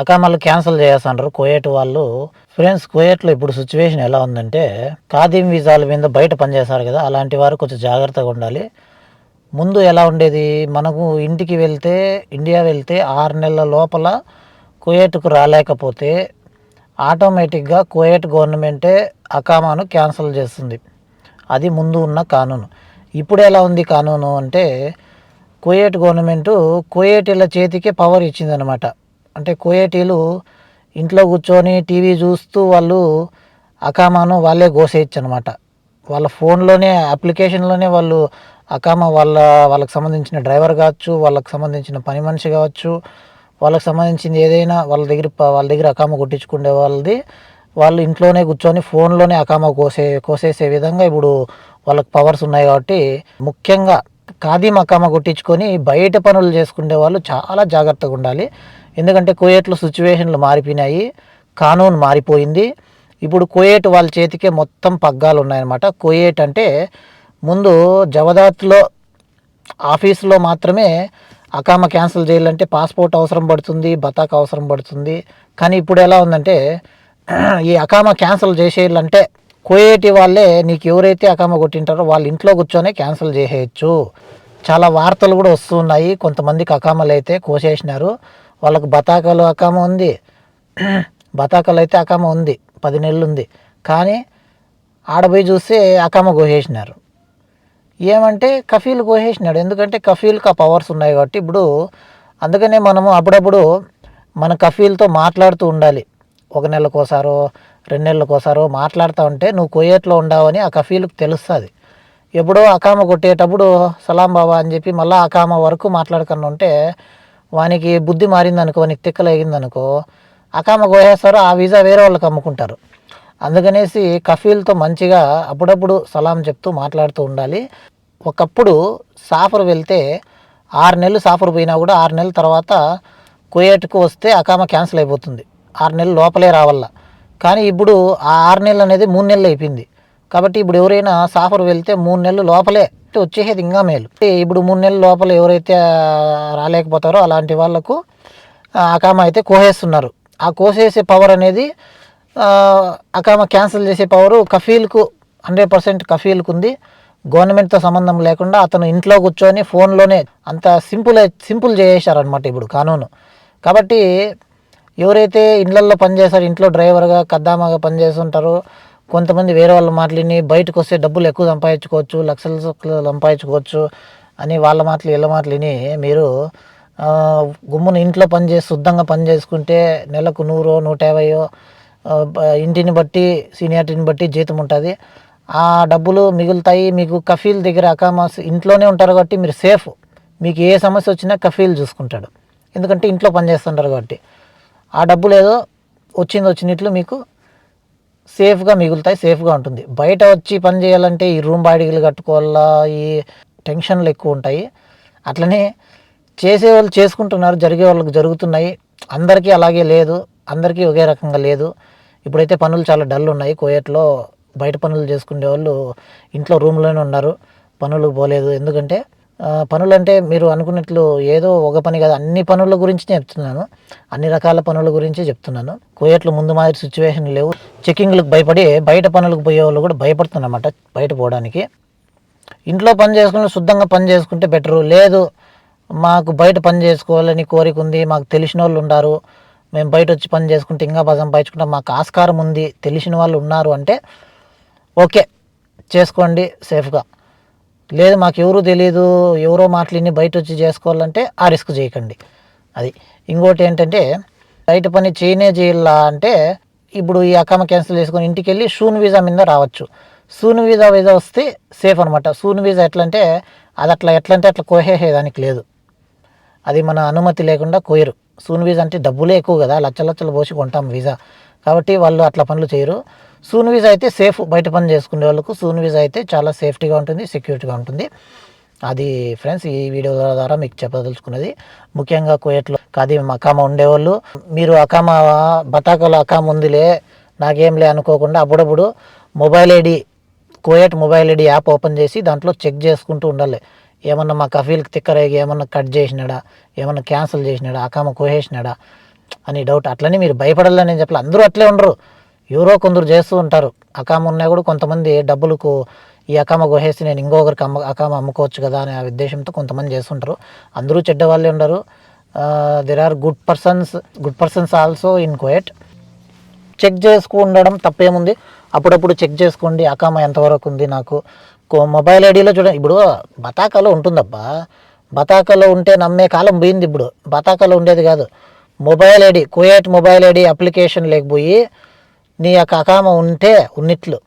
అకామాలు cancel చేస్తున్నారు Kuwait వాళ్ళు. Friends కోయేట్లో ఇప్పుడు సిచ్యువేషన్ ఎలా ఉందంటే ఖాదీం వీసాల మీద బయట పనిచేస్తారు కదా అలాంటి వారు కొంచెం జాగ్రత్తగా ఉండాలి. ముందు ఎలా ఉండేది? మనకు ఇంటికి వెళ్తే ఇండియా వెళ్తే ఆరు నెలల లోపల కుయేట్కు రాలేకపోతే ఆటోమేటిక్గా కుయేట్ గవర్నమెంటే అకామాను క్యాన్సిల్ చేస్తుంది. అది ముందు ఉన్న కానూను. ఇప్పుడు ఎలా ఉంది కానూను అంటే కుయేట్ గవర్నమెంటు కుయేటీల చేతికే పవర్ ఇచ్చిందనమాట అంటే కుయేటీలు ఇంట్లో కూర్చొని టీవీ చూస్తూ వాళ్ళు అకామాను వాళ్ళే గోసేయచ్చు అనమాట వాళ్ళ ఫోన్లోనే అప్లికేషన్లోనే వాళ్ళు అకామా వాళ్ళ వాళ్ళకి సంబంధించిన డ్రైవర్ కావచ్చు వాళ్ళకి సంబంధించిన పని మనిషి కావచ్చు వాళ్ళకి సంబంధించింది ఏదైనా వాళ్ళ దగ్గర వాళ్ళ దగ్గర అకామ కొట్టించుకునే వాళ్ళది వాళ్ళు ఇంట్లోనే కూర్చొని ఫోన్లోనే అకామ కోసే కోసేసే విధంగా ఇప్పుడు వాళ్ళకి పవర్స్ ఉన్నాయి కాబట్టి ముఖ్యంగా ఖాదీం అకామ కొట్టించుకొని బయట పనులు చేసుకునే వాళ్ళు చాలా జాగ్రత్తగా ఉండాలి. ఎందుకంటే కోయేట్లో సిచ్యువేషన్లు మారిపోయినాయి కానూన్ మారిపోయింది. ఇప్పుడు కోయేట్ వాళ్ళ చేతికే మొత్తం పగ్గాలు ఉన్నాయన్నమాట. కోయేట్ అంటే ముందు జవదాత్లో ఆఫీస్లో మాత్రమే అకామ క్యాన్సిల్ చేయాలంటే పాస్పోర్ట్ అవసరం పడుతుంది బతాక్ అవసరం పడుతుంది. కానీ ఇప్పుడు ఎలా ఉందంటే ఈ అకామ క్యాన్సిల్ చేసేయాలంటే కోయేటి వాళ్ళే నీకు ఎవరైతే అకామ కొట్టింటారో వాళ్ళ ఇంట్లో కూర్చొని క్యాన్సిల్ చేసేయచ్చు. చాలా వార్తలు కూడా వస్తున్నాయి. కొంతమందికి అకామలు అయితే కోసేసినారు. వాళ్ళకు బతాకాలు అకామ ఉంది. బతాకాలు అయితే అకామ ఉంది. పది నెలలు ఉంది కానీ ఆడపోయి చూస్తే అకామ కోసేసినారు. ఏమంటే కఫీల్ కోసేసినాడు. ఎందుకంటే కఫీల్కి ఆ పవర్స్ ఉన్నాయి కాబట్టి ఇప్పుడు అందుకనే మనము అప్పుడప్పుడు మన కఫీల్తో మాట్లాడుతూ ఉండాలి. ఒక నెలకోసారో రెండు నెలలకోసారో మాట్లాడుతూ ఉంటే నువ్వు కోయేట్లో ఉండవని ఆ కఫీల్కి తెలుస్తుంది. ఎప్పుడో అకామ కొట్టేటప్పుడు సలాం బాబా అని చెప్పి మళ్ళీ అకామ వరకు మాట్లాడకుండా ఉంటే వానికి బుద్ధి మారిందనుకో వానికి తిక్కలేగిందనుకో అకామ కోసేస్తారు ఆ వీసా వేరే వాళ్ళకి అమ్ముకుంటారు. అందుకనేసి కఫీల్తో మంచిగా అప్పుడప్పుడు సలాం చెప్తూ మాట్లాడుతూ ఉండాలి. ఒకప్పుడు సాఫర్ వెళ్తే ఆరు నెలలు సాఫర్ పోయినా కూడా ఆరు నెలల తర్వాత కుయేట్కు వస్తే అకామ క్యాన్సిల్ అయిపోతుంది. ఆరు నెలలు లోపలే రావాల కానీ ఇప్పుడు ఆ ఆరు నెలలు అనేది మూడు నెలలు అయిపోయింది. కాబట్టి ఇప్పుడు ఎవరైనా సాఫర్ వెళ్తే మూడు నెలలు లోపలే వచ్చేసేది ఇంకా మేలు. ఇప్పుడు మూడు నెలల లోపల ఎవరైతే రాలేకపోతారో అలాంటి వాళ్ళకు అకామ అయితే కోసేస్తున్నారు. ఆ కోసేసే పవర్ అనేది అకామ క్యాన్సిల్ చేసే పవరు కఫీల్కు హండ్రెడ్ పర్సెంట్ కఫీల్కు ఉంది. గవర్నమెంట్తో సంబంధం లేకుండా అతను ఇంట్లో కూర్చొని ఫోన్లోనే అంత సింపుల్ సింపుల్ చేసేసారనమాట ఇప్పుడు కానూను. కాబట్టి ఎవరైతే ఇళ్ళల్లో పనిచేస్తారో ఇంట్లో డ్రైవర్గా కద్దామాగా పనిచేస్తుంటారో కొంతమంది వేరే వాళ్ళ మాటలని బయటకు వస్తే డబ్బులు ఎక్కువ సంపాదించుకోవచ్చు లక్షలు సంపాదించుకోవచ్చు అని వాళ్ళ మాటలు వీళ్ళ మాటలు మీరు గుమ్మును గుమ్మున ఇంట్లో పని చేసి శుద్ధంగా పని చేసుకుంటే నెలకు నూరో నూట యాభైయో ఇంటిని బట్టి సీనియారిటీని బట్టి జీతం ఉంటుంది. ఆ డబ్బులు మిగులుతాయి. మీకు కఫీల్ దగ్గర అకామాస్ ఇంట్లోనే ఉంటారు కాబట్టి మీరు సేఫ్. మీకు ఏ సమస్య వచ్చినా కఫీల్ చూసుకుంటాడు. ఎందుకంటే ఇంట్లో పని చేస్తుంటారు కాబట్టి. ఆ డబ్బులు ఏదో వచ్చింది వచ్చినట్లు మీకు సేఫ్గా మిగులుతాయి సేఫ్గా ఉంటుంది. బయట వచ్చి పని చేయాలంటే ఈ రూమ్ బాడీలు కట్టుకోవాలా ఈ టెన్షన్లు ఎక్కువ ఉంటాయి. అట్లనే చేసే వాళ్ళు చేసుకుంటున్నారు జరిగే వాళ్ళకి జరుగుతున్నాయి. అందరికీ అలాగే లేదు అందరికీ ఒకే రకంగా లేదు. ఇప్పుడైతే పనులు చాలా డల్ ఉన్నాయి. కోయట్లో బయట పనులు చేసుకునే వాళ్ళు ఇంట్లో రూమ్లోనే ఉన్నారు. పనులు పోలేదు. ఎందుకంటే పనులంటే పనులు అంటే మీరు అనుకున్నట్లు ఏదో ఒక పని కాదు అన్ని పనుల గురించి చెప్తున్నాను. అన్ని రకాల పనుల గురించి చెప్తున్నాను. కోయట్లు ముందు మాదిరి సిచ్యువేషన్ లేవు. చెకింగ్లకు భయపడి బయట పనులకు పోయే వాళ్ళు కూడా భయపడుతున్నమాట బయట పోవడానికి. ఇంట్లో పని చేసుకుని శుద్ధంగా పని చేసుకుంటే బెటరు లేదు మాకు బయట పని చేసుకోవాలని కోరిక ఉంది మాకు తెలిసిన వాళ్ళు ఉన్నారు. మేము బయట వచ్చి పని చేసుకుంటే ఇంకా బాగా సంపాదించుకుంటాం. మాకు ఆస్కారం ఉంది తెలిసిన వాళ్ళు ఉన్నారు అంటే ఓకే చేసుకోండి సేఫ్గా లేదు మాకు ఎవరు తెలియదు ఎవరో మాటలని బయట వచ్చి చేసుకోవాలంటే ఆ రిస్క్ చేయకండి. అది. ఇంకోటి ఏంటంటే బయట పని చేయనే చేయాలా అంటే ఇప్పుడు ఈ అకామ క్యాన్సిల్ చేసుకొని ఇంటికి వెళ్ళి షూన్ వీసా మీద రావచ్చు. సూన్ వీసా వీసా వస్తే సేఫ్ అనమాట సూన్ వీసా ఎట్లా అంటే అది అట్లా ఎట్లా అంటే అట్లా కోసేసేదానికి లేదు. అది మన అనుమతి లేకుండా కోయరు. సూన్ వీసా అంటే డబ్బులే ఎక్కువ కదా లక్ష లక్షలు పోసి కొంటాం వీసా. కాబట్టి వాళ్ళు అట్లా పనులు చేయరు. సూన్ వీజా అయితే సేఫ్ బయట పని చేసుకునే వాళ్ళకు సూన్ వీజా అయితే చాలా సేఫ్టీగా ఉంటుంది సెక్యూరిటీగా ఉంటుంది. అది ఫ్రెండ్స్ ఈ వీడియో ద్వారా మీకు చెప్పదలుచుకున్నది. ముఖ్యంగా కోయట్లో ఖాదీం అకామ ఉండేవాళ్ళు. మీరు అకామ బతాకలో అకామ ఉందిలే నాకేంలే అనుకోకుండా అప్పుడప్పుడు mobile ID Kuwait mobile ID app open చేసి దాంట్లో చెక్ చేసుకుంటూ ఉండాలి. ఏమన్నా మా కఫీల్కి తిక్కరేగి ఏమన్నా కట్ చేసినాడా ఏమన్నా క్యాన్సిల్ చేసినాడా అకామ కోసేసినాడా అని డౌట్. అట్లనే మీరు భయపడాలని నేను చెప్పాలి. అందరూ అట్లే ఉండరు. ఎవరో కొందరు చేస్తూ ఉంటారు. అకామ ఉన్నా కూడా కొంతమంది డబ్బులకు ఈ అకామ గుహేసి నేను ఇంకొకరికి అమ్మ అకామ అమ్ముకోవచ్చు కదా అనే ఆ ఉద్దేశంతో కొంతమంది చేస్తుంటారు. అందరూ చెడ్డ వాళ్ళే ఉండరు there are good persons good persons also in కోయట్ check చేసుకు ఉండడం తప్పేముంది? అప్పుడప్పుడు చెక్ చేసుకోండి అకామ ఎంతవరకు ఉంది నాకు. కో- మొబైల్ ఐడిలో చూడండి. ఇప్పుడు బతాకాలో ఉంటుందబ్బా. బతాకాలో ఉంటే నమ్మే కాలం పోయింది ఇప్పుడు. బతాకాలో ఉండేది కాదు. Mobile ID Kuwait mobile ID application లేకపోయి నీ యొక్క అకామ ఉంటే ఉన్నిట్లు.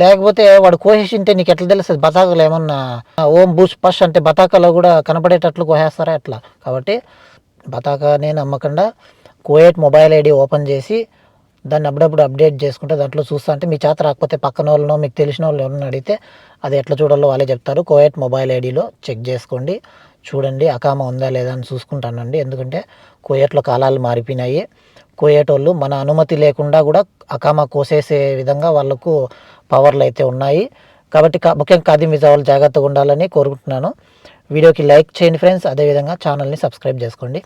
లేకపోతే వాడు కోసేసింటే నీకు ఎట్లా తెలుస్తుంది బతాకలు ఏమన్నా ఓం బూస్ పష్ అంటే బతాకలో కూడా కనపడేటట్లు కోసేస్తారా ఎట్లా? కాబట్టి బతాకానే నమ్మకుండా కోయేట్ మొబైల్ ఐడి ఓపెన్ చేసి దాన్ని అప్పుడప్పుడు అప్డేట్ చేసుకుంటే దాంట్లో చూస్తా అంటే మీ చేత రాకపోతే పక్కన వాళ్ళనో మీకు తెలిసిన వాళ్ళు ఎవరైనా అడిగితే అది ఎట్లా చూడాలో వాళ్ళే చెప్తారు. కోయట్ మొబైల్ ఐడిలో చెక్ చేసుకోండి. చూడండి అకామ ఉందా లేదా అని చూసుకుంటానండి. ఎందుకంటే కోయట్లో కాలాలు మారిపోయినాయి. కోయేటోళ్ళు మన అనుమతి లేకుండా కూడా అకామ కోసేసే విధంగా వాళ్ళకు పవర్లు అయితే ఉన్నాయి. కాబట్టి కా- ముఖ్యంగా ఖాదీ వీసా వాళ్ళు జాగ్రత్తగా ఉండాలని కోరుకుంటున్నాను. వీడియోకి లైక్ చేయండి ఫ్రెండ్స్. అదేవిధంగా ఛానల్ని సబ్స్క్రైబ్ చేసుకోండి.